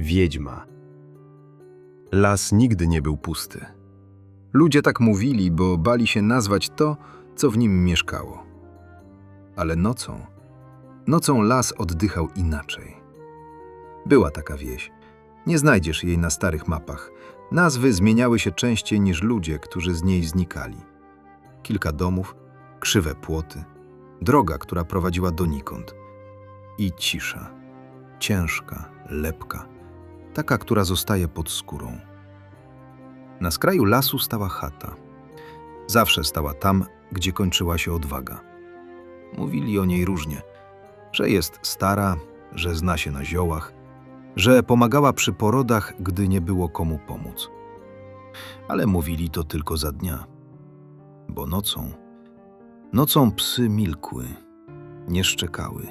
Wiedźma. Las nigdy nie był pusty. Ludzie tak mówili, bo bali się nazwać to, co w nim mieszkało. Ale nocą, nocą las oddychał inaczej. Była taka wieś. Nie znajdziesz jej na starych mapach. Nazwy zmieniały się częściej niż ludzie, którzy z niej znikali. Kilka domów, krzywe płoty, droga, która prowadziła donikąd. I cisza. Ciężka, lepka. Taka, która zostaje pod skórą. Na skraju lasu stała chata. Zawsze stała tam, gdzie kończyła się odwaga. Mówili o niej różnie, że jest stara, że zna się na ziołach, że pomagała przy porodach, gdy nie było komu pomóc. Ale mówili to tylko za dnia, bo nocą, nocą psy milkły, nie szczekały,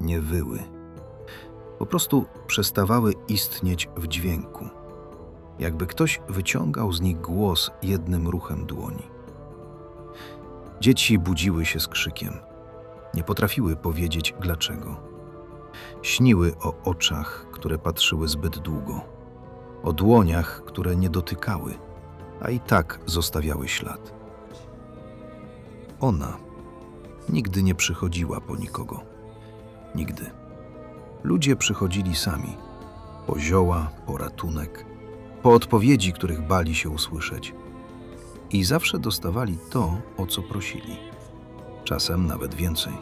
nie wyły. Po prostu przestawały istnieć w dźwięku jakby ktoś wyciągał z nich głos jednym ruchem dłoni. Dzieci budziły się z krzykiem. Nie potrafiły powiedzieć dlaczego. Śniły o oczach, które patrzyły zbyt długo, o dłoniach, które nie dotykały, a i tak zostawiały ślad. Ona nigdy nie przychodziła po nikogo. Nigdy. Ludzie przychodzili sami. Po zioła, po ratunek, po odpowiedzi, których bali się usłyszeć. I zawsze dostawali to, o co prosili. Czasem nawet więcej.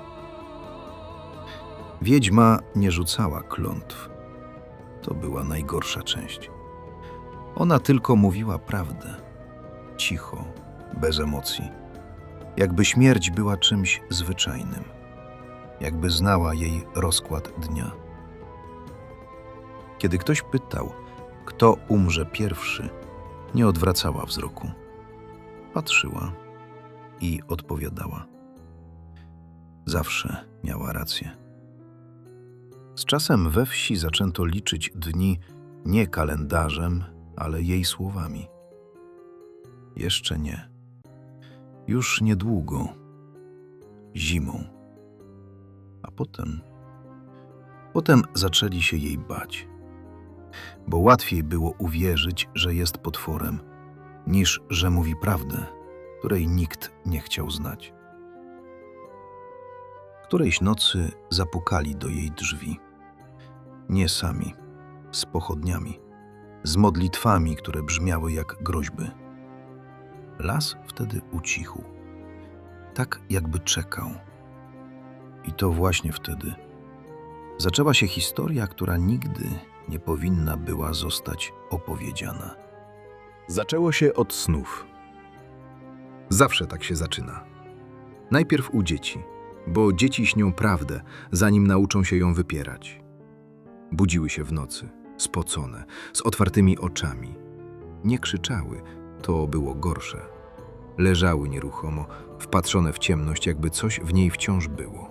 Wiedźma nie rzucała klątw. To była najgorsza część. Ona tylko mówiła prawdę. Cicho, bez emocji. Jakby śmierć była czymś zwyczajnym. Jakby znała jej rozkład dnia. Kiedy ktoś pytał, kto umrze pierwszy, nie odwracała wzroku. Patrzyła i odpowiadała. Zawsze miała rację. Z czasem we wsi zaczęto liczyć dni nie kalendarzem, ale jej słowami. Jeszcze nie. Już niedługo. Zimą. A potem. Potem zaczęli się jej bać bo łatwiej było uwierzyć, że jest potworem, niż że mówi prawdę, której nikt nie chciał znać. Którejś nocy zapukali do jej drzwi. Nie sami, z pochodniami, z modlitwami, które brzmiały jak groźby. Las wtedy ucichł, tak jakby czekał. I to właśnie wtedy zaczęła się historia, która nigdy nie powinna była zostać opowiedziana. Zaczęło się od snów. Zawsze tak się zaczyna. Najpierw u dzieci, bo dzieci śnią prawdę, zanim nauczą się ją wypierać. Budziły się w nocy, spocone, z otwartymi oczami. Nie krzyczały, to było gorsze. Leżały nieruchomo, wpatrzone w ciemność, jakby coś w niej wciąż było.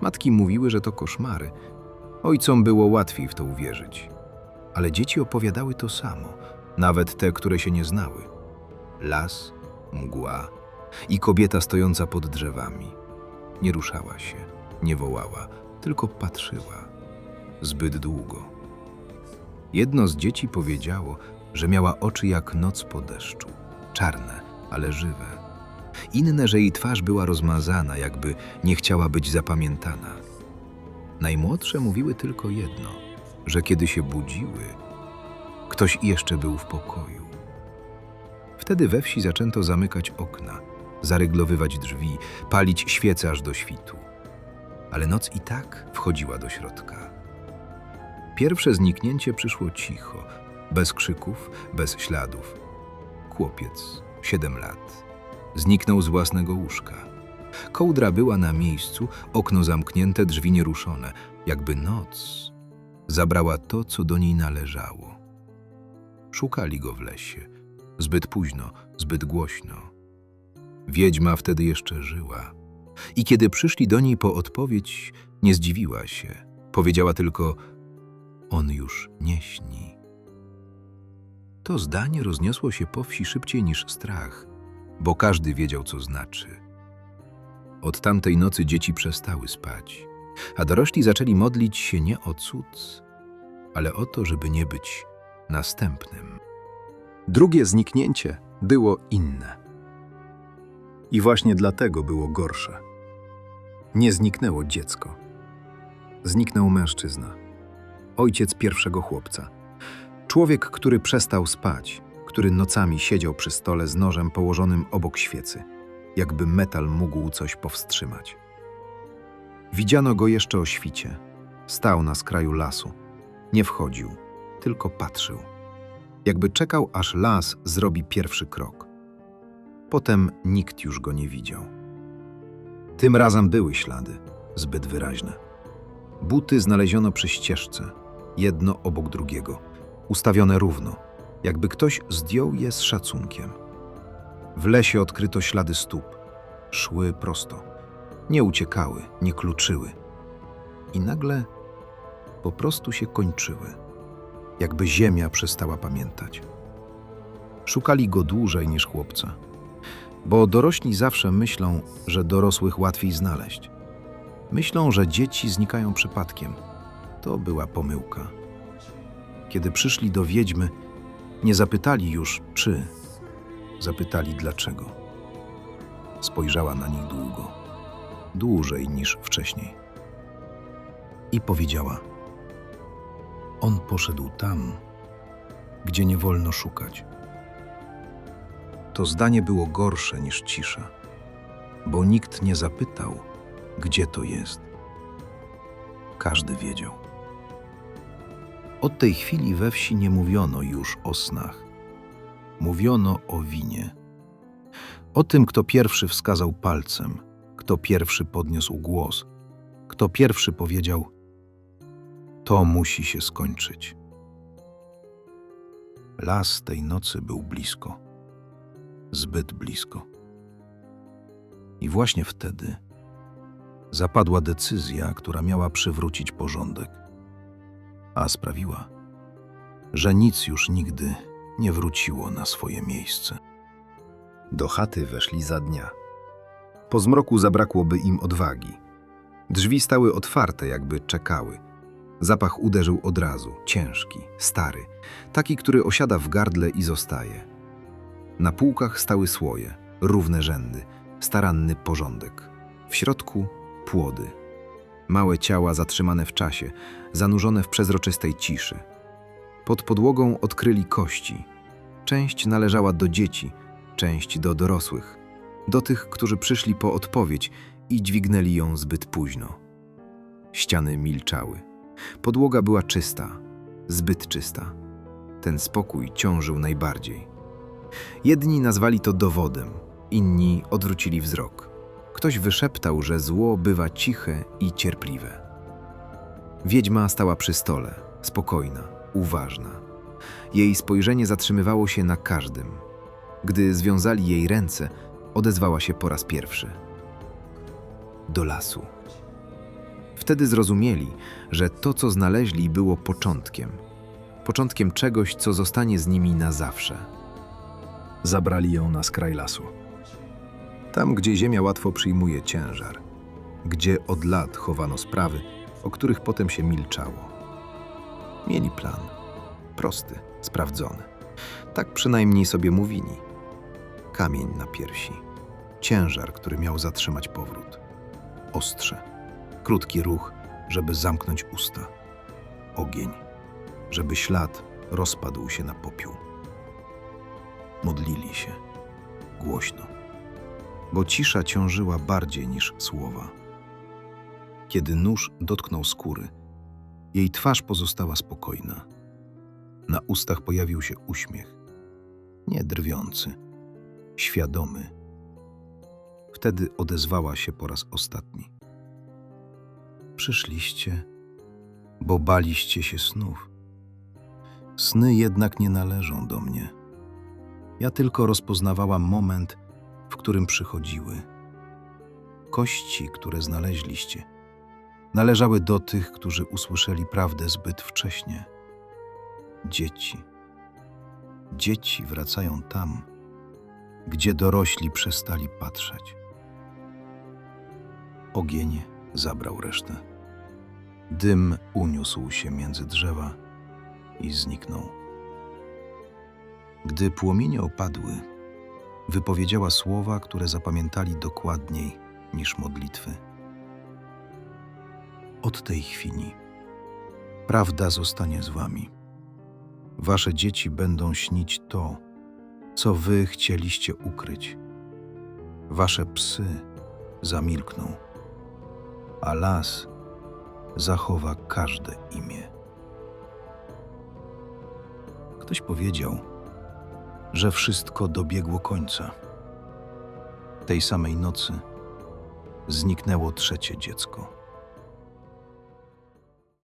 Matki mówiły, że to koszmary. Ojcom było łatwiej w to uwierzyć. Ale dzieci opowiadały to samo, nawet te, które się nie znały. Las, mgła i kobieta stojąca pod drzewami. Nie ruszała się, nie wołała, tylko patrzyła. Zbyt długo. Jedno z dzieci powiedziało, że miała oczy jak noc po deszczu, czarne, ale żywe. Inne, że jej twarz była rozmazana, jakby nie chciała być zapamiętana. Najmłodsze mówiły tylko jedno, że kiedy się budziły, ktoś jeszcze był w pokoju. Wtedy we wsi zaczęto zamykać okna, zaryglowywać drzwi, palić świece aż do świtu. Ale noc i tak wchodziła do środka. Pierwsze zniknięcie przyszło cicho, bez krzyków, bez śladów. Chłopiec, siedem lat, zniknął z własnego łóżka. Kołdra była na miejscu, okno zamknięte, drzwi nieruszone, jakby noc zabrała to, co do niej należało. Szukali go w lesie. Zbyt późno, zbyt głośno. Wiedźma wtedy jeszcze żyła. I kiedy przyszli do niej po odpowiedź, nie zdziwiła się. Powiedziała tylko: On już nie śni. To zdanie rozniosło się po wsi szybciej niż strach, bo każdy wiedział, co znaczy. Od tamtej nocy dzieci przestały spać, a dorośli zaczęli modlić się nie o cud, ale o to, żeby nie być następnym. Drugie zniknięcie było inne. I właśnie dlatego było gorsze. Nie zniknęło dziecko. Zniknął mężczyzna. Ojciec pierwszego chłopca. Człowiek, który przestał spać, który nocami siedział przy stole z nożem położonym obok świecy, jakby metal mógł coś powstrzymać. Widziano go jeszcze o świcie. Stał na skraju lasu. Nie wchodził, tylko patrzył. Jakby czekał, aż las zrobi pierwszy krok. Potem nikt już go nie widział. Tym razem były ślady, zbyt wyraźne. Buty znaleziono przy ścieżce, jedno obok drugiego, ustawione równo, jakby ktoś zdjął je z szacunkiem. W lesie odkryto ślady stóp. Szły prosto. Nie uciekały, nie kluczyły. I nagle po prostu się kończyły, jakby ziemia przestała pamiętać. Szukali go dłużej niż chłopca, bo dorośli zawsze myślą, że dorosłych łatwiej znaleźć. Myślą, że dzieci znikają przypadkiem. To była pomyłka. Kiedy przyszli do wiedźmy, nie zapytali już czy, zapytali dlaczego. Spojrzała na nich długo, dłużej niż wcześniej. I powiedziała: On poszedł tam, gdzie nie wolno szukać. To zdanie było gorsze niż cisza, bo nikt nie zapytał, gdzie to jest. Każdy wiedział. Od tej chwili we wsi nie mówiono już o snach. Mówiono o winie. O tym, kto pierwszy wskazał palcem, kto pierwszy podniósł głos, kto pierwszy powiedział: To musi się skończyć. Las tej nocy był blisko, zbyt blisko. I właśnie wtedy zapadła decyzja, która miała przywrócić porządek, a sprawiła, że nic już nigdy nie wróciło na swoje miejsce. Do chaty weszli za dnia. Po zmroku zabrakłoby im odwagi. Drzwi stały otwarte, jakby czekały. Zapach uderzył od razu, ciężki, stary, taki, który osiada w gardle i zostaje. Na półkach stały słoje, równe rzędy, staranny porządek. W środku płody. Małe ciała zatrzymane w czasie, zanurzone w przezroczystej ciszy. Pod podłogą odkryli kości. Część należała do dzieci, część do dorosłych, do tych, którzy przyszli po odpowiedź i dźwignęli ją zbyt późno. Ściany milczały. Podłoga była czysta, zbyt czysta. Ten spokój ciążył najbardziej. Jedni nazwali to dowodem, inni odwrócili wzrok. Ktoś wyszeptał, że zło bywa ciche i cierpliwe. Wiedźma stała przy stole, spokojna, uważna. Jej spojrzenie zatrzymywało się na każdym. Gdy związali jej ręce, odezwała się po raz pierwszy. Do lasu. Wtedy zrozumieli, że to, co znaleźli, było początkiem. Początkiem czegoś, co zostanie z nimi na zawsze. Zabrali ją na skraj lasu. Tam, gdzie ziemia łatwo przyjmuje ciężar, gdzie od lat chowano sprawy, o których potem się milczało. Mieli plan. Prosty, sprawdzony. Tak przynajmniej sobie mówili. Kamień na piersi. Ciężar, który miał zatrzymać powrót. Ostrze. Krótki ruch, żeby zamknąć usta. Ogień, żeby ślad rozpadł się na popiół. Modlili się. Głośno. Bo cisza ciążyła bardziej niż słowa. Kiedy nóż dotknął skóry, jej twarz pozostała spokojna. Na ustach pojawił się uśmiech. Nie drwiący, świadomy. Wtedy odezwała się po raz ostatni. Przyszliście, bo baliście się snów. Sny jednak nie należą do mnie. Ja tylko rozpoznawałam moment, w którym przychodziły. Kości, które znaleźliście, należały do tych, którzy usłyszeli prawdę zbyt wcześnie. Dzieci. Dzieci wracają tam, gdzie dorośli przestali patrzeć. Ogień zabrał resztę. Dym uniósł się między drzewa i zniknął. Gdy płomienie opadły, wypowiedziała słowa, które zapamiętali dokładniej niż modlitwy. Od tej chwili prawda zostanie z wami. Wasze dzieci będą śnić to, co wy chcieliście ukryć. Wasze psy zamilkną, a las zachowa każde imię. Ktoś powiedział, że wszystko dobiegło końca. Tej samej nocy zniknęło trzecie dziecko.